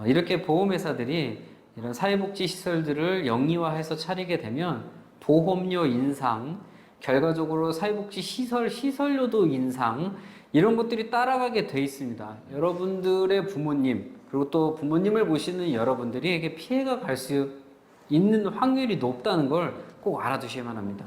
어, 이렇게 보험회사들이 이런 사회복지 시설들을 영리화해서 차리게 되면 보험료 인상, 결과적으로 사회복지 시설 시설료도 인상 이런 것들이 따라가게 돼 있습니다. 여러분들의 부모님 그리고 또 부모님을 모시는 여러분들이 에게 피해가 갈 수 있는 확률이 높다는 걸 꼭 알아두셔야만 합니다.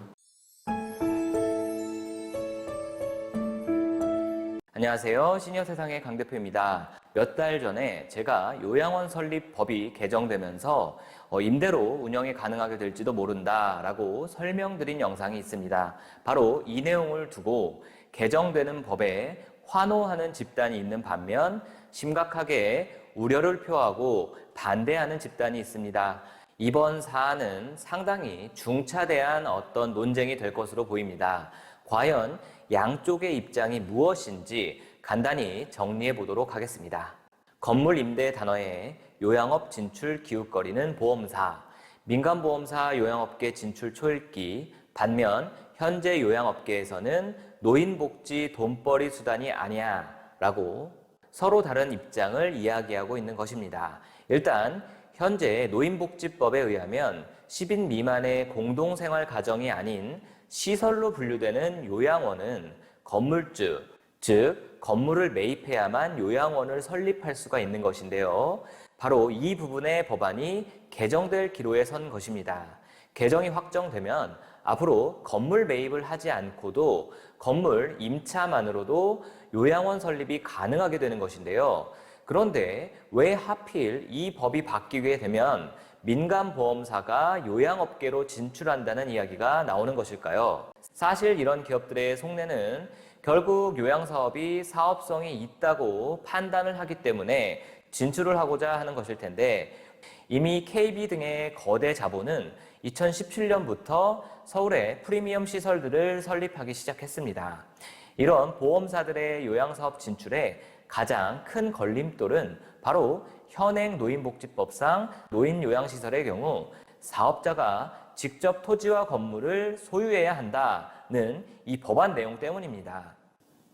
안녕하세요. 시니어 세상의 강 대표입니다. 몇 달 전에 제가 요양원 설립 법이 개정되면서 어, 임대로 운영이 가능하게 될지도 모른다라고 설명드린 영상이 있습니다. 바로 이 내용을 두고 개정되는 법에 환호하는 집단이 있는 반면 심각하게 우려를 표하고 반대하는 집단이 있습니다. 이번 사안은 상당히 중차대한 어떤 논쟁이 될 것으로 보입니다. 과연 양쪽의 입장이 무엇인지 간단히 정리해 보도록 하겠습니다. 건물 임대 단어에 요양업 진출 기웃거리는 보험사, 민간보험사 요양업계 진출 초읽기, 반면 현재 요양업계에서는 노인복지 돈벌이 수단이 아니야 라고 서로 다른 입장을 이야기하고 있는 것입니다. 일단 현재 노인복지법에 의하면 10인 미만의 공동생활 가정이 아닌 시설로 분류되는 요양원은 건물주, 즉 건물을 매입해야만 요양원을 설립할 수가 있는 것인데요. 바로 이 부분의 법안이 개정될 기로에 선 것입니다. 개정이 확정되면 앞으로 건물 매입을 하지 않고도 건물 임차만으로도 요양원 설립이 가능하게 되는 것인데요. 그런데 왜 하필 이 법이 바뀌게 되면 민간 보험사가 요양업계로 진출한다는 이야기가 나오는 것일까요? 사실 이런 기업들의 속내는 결국 요양사업이 사업성이 있다고 판단을 하기 때문에 진출을 하고자 하는 것일 텐데 이미 KB 등의 거대 자본은 2017년부터 서울에 프리미엄 시설들을 설립하기 시작했습니다. 이런 보험사들의 요양사업 진출에 가장 큰 걸림돌은 바로 현행 노인복지법상 노인요양시설의 경우 사업자가 직접 토지와 건물을 소유해야 한다는 이 법안 내용 때문입니다.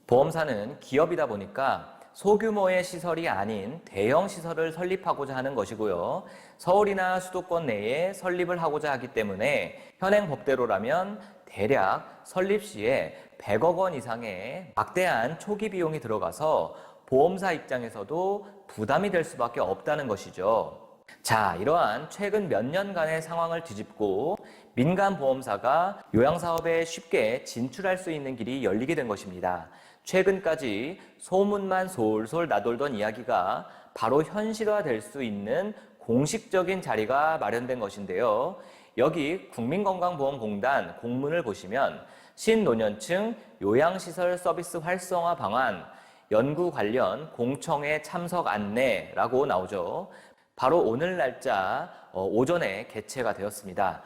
보험사는 기업이다 보니까 소규모의 시설이 아닌 대형 시설을 설립하고자 하는 것이고요. 서울이나 수도권 내에 설립을 하고자 하기 때문에 현행 법대로라면 대략 설립 시에 100억 원 이상의 막대한 초기 비용이 들어가서 보험사 입장에서도 부담이 될 수밖에 없다는 것이죠. 자, 이러한 최근 몇 년간의 상황을 뒤집고 민간 보험사가 요양 사업에 쉽게 진출할 수 있는 길이 열리게 된 것입니다. 최근까지 소문만 솔솔 나돌던 이야기가 바로 현실화될 수 있는 공식적인 자리가 마련된 것인데요. 여기 국민건강보험공단 공문을 보시면 신노년층 요양시설 서비스 활성화 방안 연구 관련 공청회 참석 안내라고 나오죠. 바로 오늘 날짜 어, 오전에 개최가 되었습니다.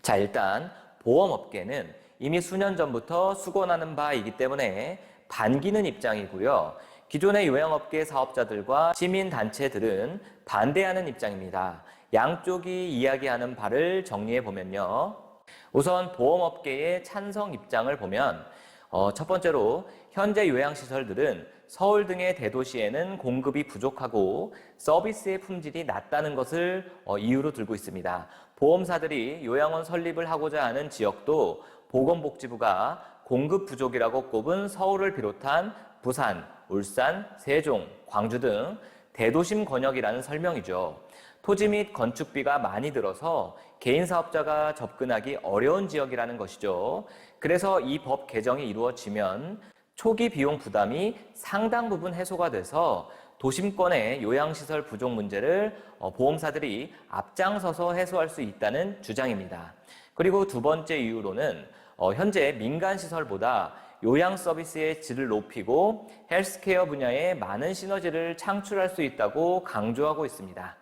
자, 일단 보험업계는 이미 수년 전부터 수건하는 바이기 때문에 반기는 입장이고요. 기존의 요양업계 사업자들과 시민단체들은 반대하는 입장입니다. 양쪽이 이야기하는 바를 정리해 보면요. 우선 보험업계의 찬성 입장을 보면 어, 첫 번째로 현재 요양시설들은 서울 등의 대도시에는 공급이 부족하고 서비스의 품질이 낮다는 것을 어, 이유로 들고 있습니다. 보험사들이 요양원 설립을 하고자 하는 지역도 보건복지부가 공급 부족이라고 꼽은 서울을 비롯한 부산, 울산, 세종, 광주 등 대도심 권역이라는 설명이죠. 토지 및 건축비가 많이 들어서 개인 사업자가 접근하기 어려운 지역이라는 것이죠. 그래서 이 법 개정이 이루어지면 초기 비용 부담이 상당 부분 해소가 돼서 도심권의 요양시설 부족 문제를 어, 보험사들이 앞장서서 해소할 수 있다는 주장입니다. 그리고 두 번째 이유로는 어, 현재 민간 시설보다 요양 서비스의 질을 높이고 헬스케어 분야에 많은 시너지를 창출할 수 있다고 강조하고 있습니다.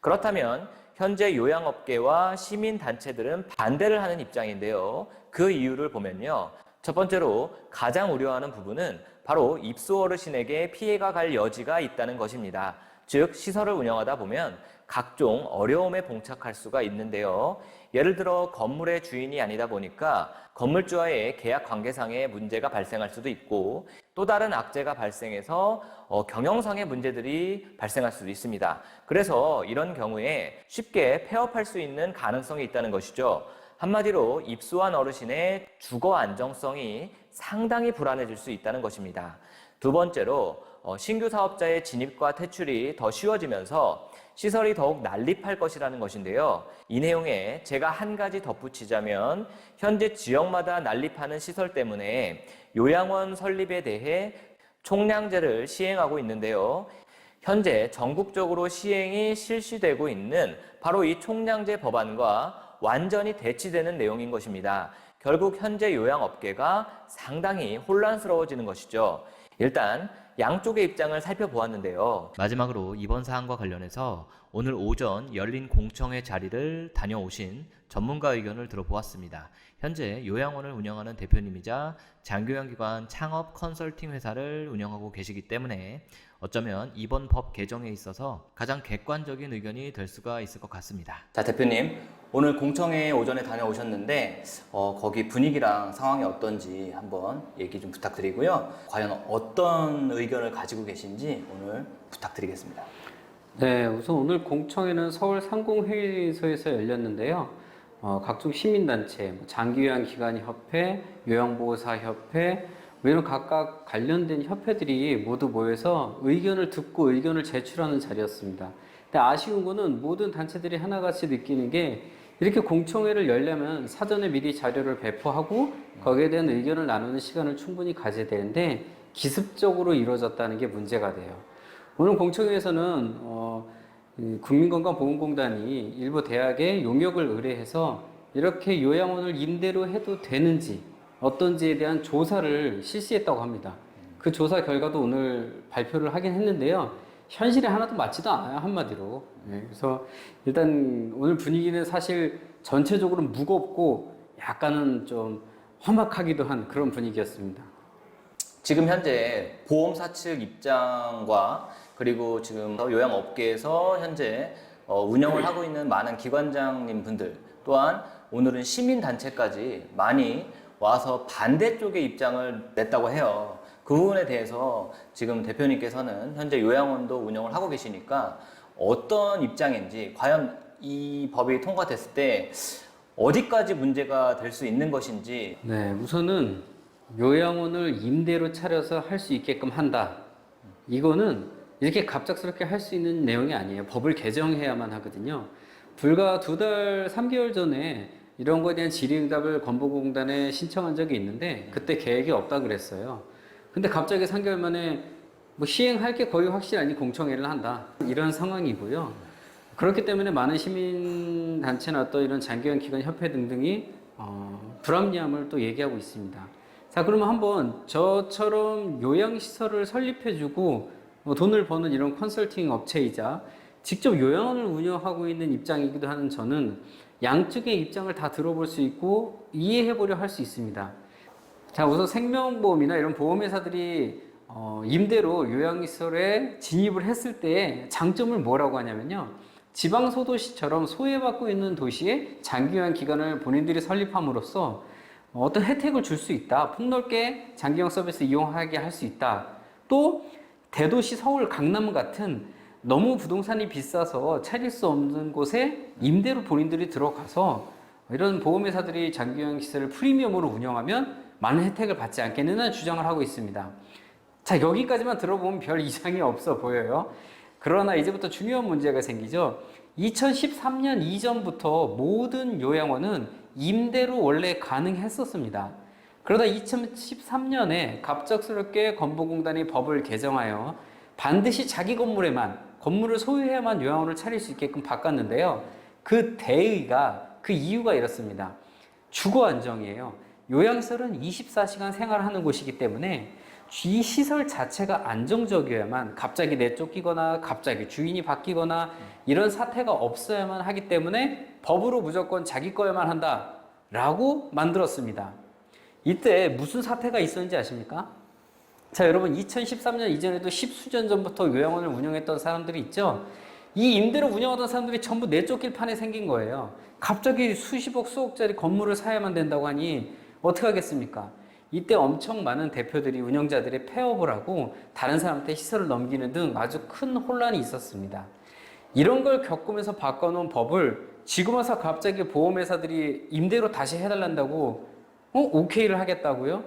그렇다면 현재 요양업계와 시민단체들은 반대를 하는 입장인데요. 그 이유를 보면요. 첫 번째로 가장 우려하는 부분은 바로 입소 어르신에게 피해가 갈 여지가 있다는 것입니다. 즉, 시설을 운영하다 보면 각종 어려움에 봉착할 수가 있는데요. 예를 들어 건물의 주인이 아니다 보니까 건물주와의 계약 관계상의 문제가 발생할 수도 있고 또 다른 악재가 발생해서 어, 경영상의 문제들이 발생할 수도 있습니다. 그래서 이런 경우에 쉽게 폐업할 수 있는 가능성이 있다는 것이죠. 한마디로 입소한 어르신의 주거 안정성이 상당히 불안해질 수 있다는 것입니다. 두 번째로 어, 신규 사업자의 진입과 퇴출이 더 쉬워지면서 시설이 더욱 난립할 것이라는 것인데요. 이 내용에 제가 한 가지 덧붙이자면 현재 지역마다 난립하는 시설 때문에 요양원 설립에 대해 총량제를 시행하고 있는데요. 현재 전국적으로 시행이 실시되고 있는 바로 이 총량제 법안과 완전히 대치되는 내용인 것입니다. 결국 현재 요양업계가 상당히 혼란스러워지는 것이죠. 일단 양쪽의 입장을 살펴보았는데요. 마지막으로 이번 사안과 관련해서 오늘 오전 열린 공청회 자리를 다녀오신 전문가 의견을 들어보았습니다. 현재 요양원을 운영하는 대표님이자 장교양기관 창업 컨설팅 회사를 운영하고 계시기 때문에 어쩌면 이번 법 개정에 있어서 가장 객관적인 의견이 될 수가 있을 것 같습니다. 자, 대표님. 오늘 공청회 오전에 다녀오셨는데, 어, 거기 분위기랑 상황이 어떤지 한번 얘기 좀 부탁드리고요. 과연 어떤 의견을 가지고 계신지 오늘 부탁드리겠습니다. 네, 우선 오늘 공청회는 서울 상공회의소에서 열렸는데요. 어, 각종 시민단체, 뭐 장기요양기관협회, 요양보호사협회, 뭐 이런 각각 관련된 협회들이 모두 모여서 의견을 듣고 의견을 제출하는 자리였습니다. 근데 아쉬운 거는 모든 단체들이 하나같이 느끼는 게 이렇게 공청회를 열려면 사전에 미리 자료를 배포하고 거기에 대한 의견을 나누는 시간을 충분히 가져야 되는데 기습적으로 이루어졌다는 게 문제가 돼요. 오늘 공청회에서는 어, 이 국민건강보건공단이 일부 대학에 용역을 의뢰해서 이렇게 요양원을 임대로 해도 되는지 어떤지에 대한 조사를 실시했다고 합니다. 그 조사 결과도 오늘 발표를 하긴 했는데요. 현실에 하나도 맞지도 않아요 한마디로. 네, 그래서 일단 오늘 분위기는 사실 전체적으로 무겁고 약간은 좀 험악하기도 한 그런 분위기였습니다. 지금 현재 보험사 측 입장과 그리고 지금 요양업계에서 현재 어, 운영을 하고 있는 많은 기관장님 분들 또한 오늘은 시민단체까지 많이 와서 반대쪽의 입장을 냈다고 해요. 그 부분에 대해서 지금 대표님께서는 현재 요양원도 운영을 하고 계시니까 어떤 입장인지 과연 이 법이 통과됐을 때 어디까지 문제가 될 수 있는 것인지 네, 우선은 요양원을 임대로 차려서 할 수 있게끔 한다. 이거는 이렇게 갑작스럽게 할 수 있는 내용이 아니에요. 법을 개정해야만 하거든요. 불과 두 달, 3개월 전에 이런 거에 대한 질의응답을 건보공단에 신청한 적이 있는데 그때 계획이 없다 그랬어요. 근데 갑자기 3개월 만에 뭐 시행할 게 거의 확실하니 공청회를 한다. 이런 상황이고요. 그렇기 때문에 많은 시민단체나 또 이런 장기관 기관 협회 등등이 어, 불합리함을 또 얘기하고 있습니다. 자, 그러면 한번 저처럼 요양시설을 설립해주고 뭐 돈을 버는 이런 컨설팅 업체이자 직접 요양원을 운영하고 있는 입장이기도 하는 저는 양측의 입장을 다 들어볼 수 있고 이해해보려 할 수 있습니다. 자, 우선 생명보험이나 이런 보험회사들이 어, 임대로 요양시설에 진입을 했을 때 장점을 뭐라고 하냐면요. 지방소도시처럼 소외받고 있는 도시에 장기요양 기관을 본인들이 설립함으로써 어떤 혜택을 줄 수 있다. 폭넓게 장기요양 서비스 이용하게 할 수 있다. 또 대도시 서울, 강남 같은 너무 부동산이 비싸서 차릴 수 없는 곳에 임대로 본인들이 들어가서 이런 보험회사들이 장기요양 시설을 프리미엄으로 운영하면 많은 혜택을 받지 않겠느냐 주장을 하고 있습니다. 자, 여기까지만 들어보면 별 이상이 없어 보여요. 그러나 이제부터 중요한 문제가 생기죠. 2013년 이전부터 모든 요양원은 임대로 원래 가능했었습니다. 그러다 2013년에 갑작스럽게 건보공단이 법을 개정하여 반드시 자기 건물에만 건물을 소유해야만 요양원을 차릴 수 있게끔 바꿨는데요. 그 대의가 그 이유가 이렇습니다. 주거 안정이에요. 요양시설은 24시간 생활하는 곳이기 때문에 이 시설 자체가 안정적이어야만 갑자기 내쫓기거나 갑자기 주인이 바뀌거나 이런 사태가 없어야만 하기 때문에 법으로 무조건 자기 거야만 한다 라고 만들었습니다. 이때 무슨 사태가 있었는지 아십니까? 자, 여러분 2013년 이전에도 십수년 전부터 요양원을 운영했던 사람들이 있죠. 이 임대로 운영하던 사람들이 전부 내쫓길 판에 생긴 거예요. 갑자기 수십억, 수억짜리 건물을 사야만 된다고 하니 어떻게 하겠습니까? 이때 엄청 많은 대표들이 운영자들이 폐업을 하고 다른 사람한테 시설을 넘기는 등 아주 큰 혼란이 있었습니다. 이런 걸 겪으면서 바꿔놓은 법을 지금 와서 갑자기 보험회사들이 임대로 다시 해달란다고 어? 오케이를 하겠다고요?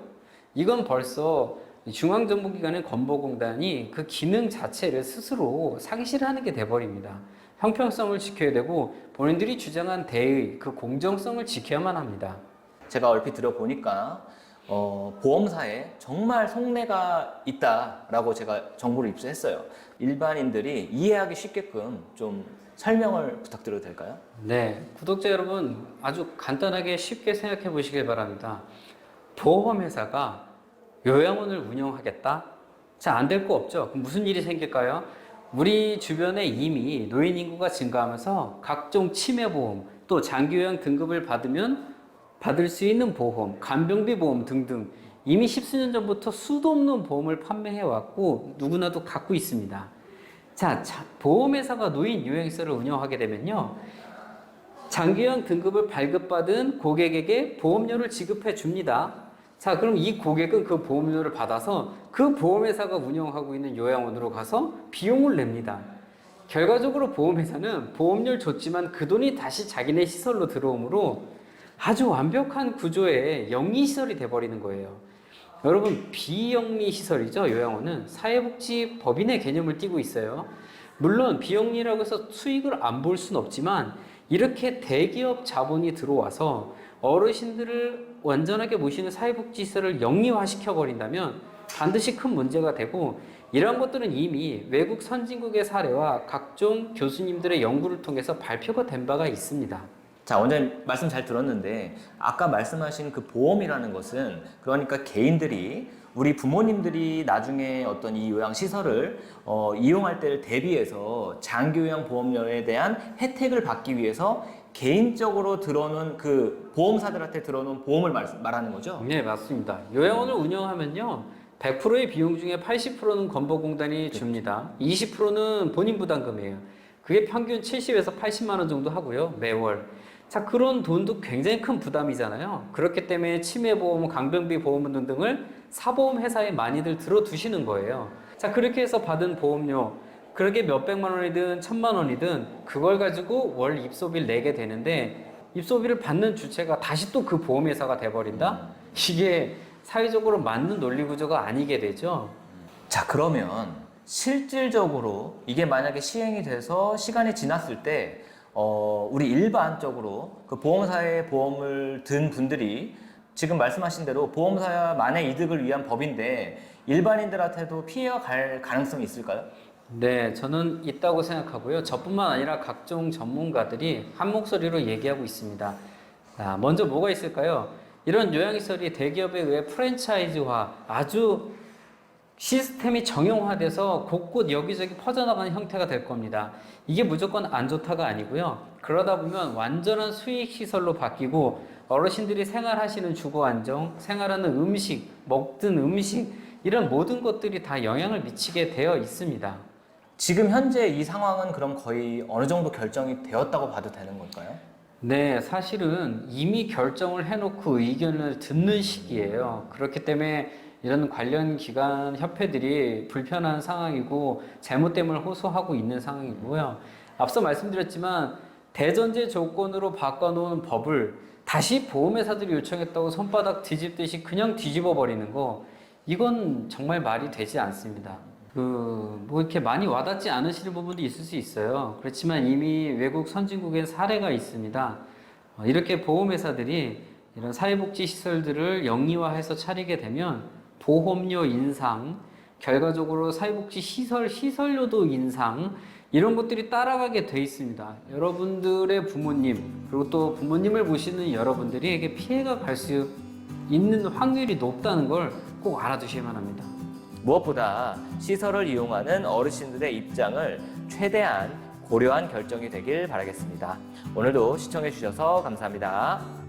이건 벌써 중앙정부기관인 건보공단이 그 기능 자체를 스스로 상실하는 게 돼버립니다. 형평성을 지켜야 되고 본인들이 주장한 대의 그 공정성을 지켜야만 합니다. 제가 얼핏 들어보니까 어, 보험사에 정말 속내가 있다라고 제가 정보를 입수했어요. 일반인들이 이해하기 쉽게끔 좀 설명을 부탁드려도 될까요? 네, 구독자 여러분 아주 간단하게 쉽게 생각해 보시길 바랍니다. 보험회사가 요양원을 운영하겠다? 자, 안 될 거 없죠. 그럼 무슨 일이 생길까요? 우리 주변에 이미 노인 인구가 증가하면서 각종 치매 보험, 또 장기 요양 등급을 받으면 받을 수 있는 보험, 간병비 보험 등등 이미 십수년 전부터 수도 없는 보험을 판매해 왔고 누구나도 갖고 있습니다. 자, 자, 보험회사가 노인 요양시설을 운영하게 되면요. 장기요양 등급을 발급받은 고객에게 보험료를 지급해 줍니다. 자, 그럼 이 고객은 그 보험료를 받아서 그 보험회사가 운영하고 있는 요양원으로 가서 비용을 냅니다. 결과적으로 보험회사는 보험료를 줬지만 그 돈이 다시 자기네 시설로 들어오므로 아주 완벽한 구조의 영리 시설이 돼버리는 거예요. 여러분, 비영리 시설이죠, 요양원은. 사회복지 법인의 개념을 띠고 있어요. 물론, 비영리라고 해서 수익을 안 볼 수는 없지만, 이렇게 대기업 자본이 들어와서 어르신들을 완전하게 모시는 사회복지시설을 영리화시켜 버린다면 반드시 큰 문제가 되고 이러한 것들은 이미 외국 선진국의 사례와 각종 교수님들의 연구를 통해서 발표가 된 바가 있습니다. 자, 원장님 말씀 잘 들었는데 아까 말씀하신 그 보험이라는 것은 그러니까 개인들이 우리 부모님들이 나중에 어떤 이 요양 시설을 어, 이용할 때를 대비해서 장기 요양 보험료에 대한 혜택을 받기 위해서 개인적으로 들어놓은 그 보험사들한테 들어놓은 보험을 말, 말하는 거죠. 네, 맞습니다. 요양원을 운영하면요. 100%의 비용 중에 80%는 건보공단이 줍니다. 20%는 본인 부담금이에요. 그게 평균 70에서 80만 원 정도 하고요. 매월. 자, 그런 돈도 굉장히 큰 부담이잖아요. 그렇기 때문에 치매보험, 강병비 보험 등등을 사보험 회사에 많이들 들어두시는 거예요. 자, 그렇게 해서 받은 보험료, 그렇게 몇백만 원이든 천만 원이든 그걸 가지고 월 입소비를 내게 되는데 입소비를 받는 주체가 다시 또 그 보험회사가 돼버린다? 이게 사회적으로 맞는 논리 구조가 아니게 되죠. 자, 그러면 실질적으로 이게 만약에 시행이 돼서 시간이 지났을 때 어, 우리 일반적으로 그 보험사에 보험을 든 분들이 지금 말씀하신 대로 보험사만의 이득을 위한 법인데 일반인들한테도 피해가 갈 가능성이 있을까요? 네, 저는 있다고 생각하고요. 저뿐만 아니라 각종 전문가들이 한 목소리로 얘기하고 있습니다. 자, 먼저 뭐가 있을까요? 이런 요양시설이 대기업에 의해 프랜차이즈화, 아주 시스템이 정형화돼서 곳곳 여기저기 퍼져나가는 형태가 될 겁니다. 이게 무조건 안 좋다가 아니고요. 그러다 보면 완전한 수익 시설로 바뀌고 어르신들이 생활하시는 주거 안정, 생활하는 음식, 먹든 음식 이런 모든 것들이 다 영향을 미치게 되어 있습니다. 지금 현재 이 상황은 그럼 거의 어느 정도 결정이 되었다고 봐도 되는 걸까요? 네, 사실은 이미 결정을 해놓고 의견을 듣는 시기예요. 그렇기 때문에 이런 관련 기관 협회들이 불편한 상황이고 잘못됨을 호소하고 있는 상황이고요. 앞서 말씀드렸지만 대전제 조건으로 바꿔놓은 법을 다시 보험회사들이 요청했다고 손바닥 뒤집듯이 그냥 뒤집어 버리는 거 이건 정말 말이 되지 않습니다. 그 뭐 이렇게 많이 와닿지 않으시는 부분도 있을 수 있어요. 그렇지만 이미 외국 선진국엔 사례가 있습니다. 어, 이렇게 보험회사들이 이런 사회복지 시설들을 영리화해서 차리게 되면 보험료 인상, 결과적으로 사회복지 시설 시설료도 인상 이런 것들이 따라가게 돼 있습니다. 여러분들의 부모님 그리고 또 부모님을 보시는 여러분들에게 피해가 갈 수 있는 확률이 높다는 걸 꼭 알아두셔야만 합니다. 무엇보다 시설을 이용하는 어르신들의 입장을 최대한 고려한 결정이 되길 바라겠습니다. 오늘도 시청해 주셔서 감사합니다.